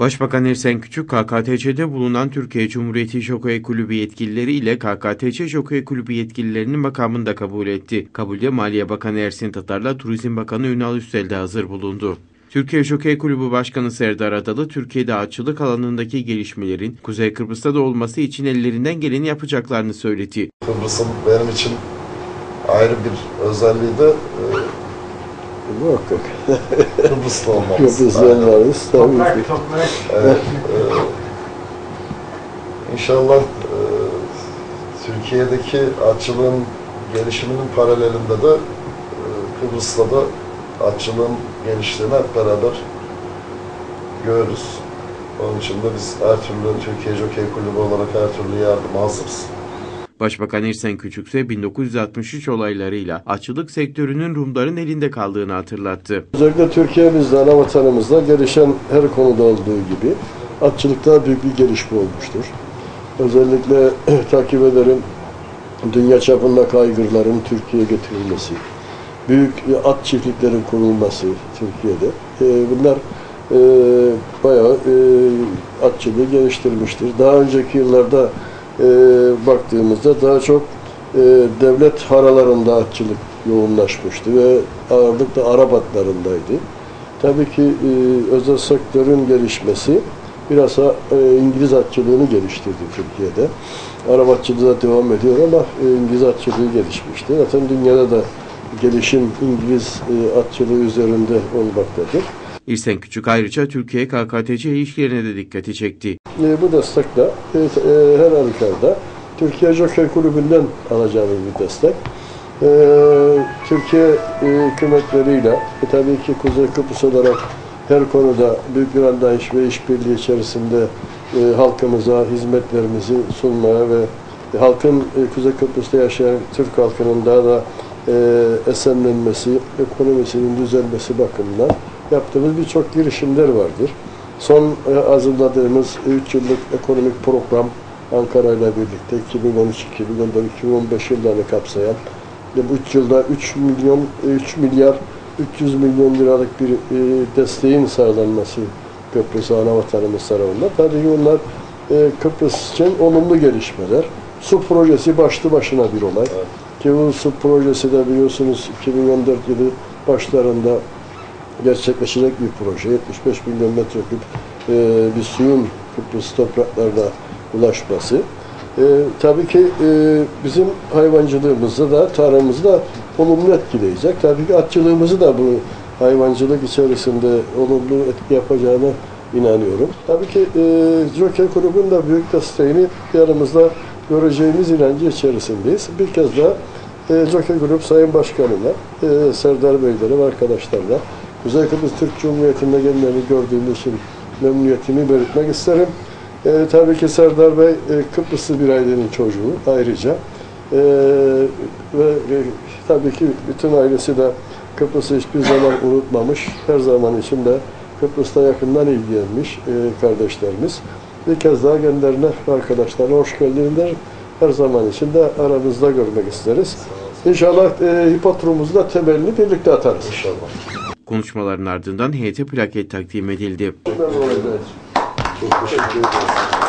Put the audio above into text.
Başbakan Ersen Küçük, KKTC'de bulunan Türkiye Cumhuriyeti Jokey Kulübü yetkilileri ile KKTC Jokey Kulübü yetkililerinin makamını da kabul etti. Kabulde Maliye Bakanı Ersin Tatar'la Turizm Bakanı Ünal Üstel de hazır bulundu. Türkiye Jokey Kulübü Başkanı Serdar Adalı, Türkiye'de atçılık alanındaki gelişmelerin Kuzey Kıbrıs'ta da olması için ellerinden geleni yapacaklarını söyledi. Kıbrıs'ın benim için ayrı bir özelliği de e, Muhakkak. Kıbrıslı olmamız. Kıbrıslılarız tabii ki. Evet, e, inşallah e, Türkiye'deki atçılığın gelişiminin paralelinde de e, Kıbrıs'ta da atçılığın geliştiğini hep beraber görürüz. Onun için de biz her türlü Türkiye Jokey Kulübü olarak her türlü yardıma hazırız. Başbakan Ersen Küçük ise 1963 olaylarıyla açılık sektörünün Rumların elinde kaldığını hatırlattı. Özellikle Türkiye'mizde, ana vatanımızda gelişen her konuda olduğu gibi atçılıkta büyük bir gelişme olmuştur. Özellikle takip ederim dünya çapında kaygırların Türkiye'ye getirilmesi, büyük at çiftliklerin kurulması Türkiye'de. Ee, bunlar e, bayağı e, atçılığı geliştirmiştir. Daha önceki yıllarda e, baktığımızda daha çok e, devlet haralarında atçılık yoğunlaşmıştı ve ağırlıkla Arap atlarındaydı. Tabii ki e, özel sektörün gelişmesi biraz da e, İngiliz atçılığını geliştirdi Türkiye'de. Arap atçılığı da devam ediyor ama İngiliz atçılığı gelişmişti. Zaten dünyada da gelişim İngiliz e, atçılığı üzerinde olmaktadır. İrsen Küçük ayrıca Türkiye KKTC ilişkilerine de dikkati çekti. E, bu destekle e, e, her halükarda Türkiye Jockey Kulübü'nden alacağımız bir destek. E, Türkiye e, hükümetleriyle tabii ki Kuzey Kıbrıs olarak her konuda büyük bir anlayış ve işbirliği içerisinde e, halkımıza hizmetlerimizi sunmaya ve halkın e, Kuzey Kıbrıs'ta yaşayan Türk halkının daha da e, esenlenmesi, ekonomisinin düzelmesi bakımından yaptığımız birçok girişimler vardır. Son e, hazırladığımız 3 yıllık ekonomik program Ankara ile birlikte 2013, 2014, 2015 yıllarını kapsayan ve bu 3 yılda 3 milyon 3 milyar 300 milyon liralık bir e, desteğin sağlanması Kıbrıs ana vatanımız tarafından. Tabii ki onlar e, Kıbrıs için olumlu gelişmeler. Su projesi başlı başına bir olay. Evet. Ki bu su projesi de biliyorsunuz 2014 yılı başlarında gerçekleşecek bir proje. 75 milyon metreküp e, bir suyun Kıbrıs topraklarına ulaşması. E, tabii ki e, bizim hayvancılığımızı da, tarımımızı olumlu etkileyecek. Tabii ki atçılığımızı da bu hayvancılık içerisinde olumlu etki yapacağına inanıyorum. Tabii ki e, Jockey grubun da büyük desteğini yanımızda göreceğimiz inancı içerisindeyiz. Bir kez daha e, Jockey Grup Sayın Başkanı'na, e, Serdar Beyler'e ve arkadaşlarla Kuzey Kıbrıs Türk Cumhuriyeti'nde gelmelerini gördüğüm için memnuniyetimi belirtmek isterim. E, tabii ki Serdar Bey e, Kıbrıslı bir ailenin çocuğu ayrıca. E, ve e, tabii ki bütün ailesi de Kıbrıs'ı hiçbir zaman unutmamış. Her zaman için de Kıbrıs'ta yakından ilgilenmiş e, kardeşlerimiz. Bir kez daha kendilerine arkadaşlarına hoş geldinler. Her zaman için de aramızda görmek isteriz. İnşallah e, hipotrumuzu da temelini birlikte atarız. İnşallah. Konuşmaların ardından heyete plaket takdim edildi. Çok teşekkür ederiz.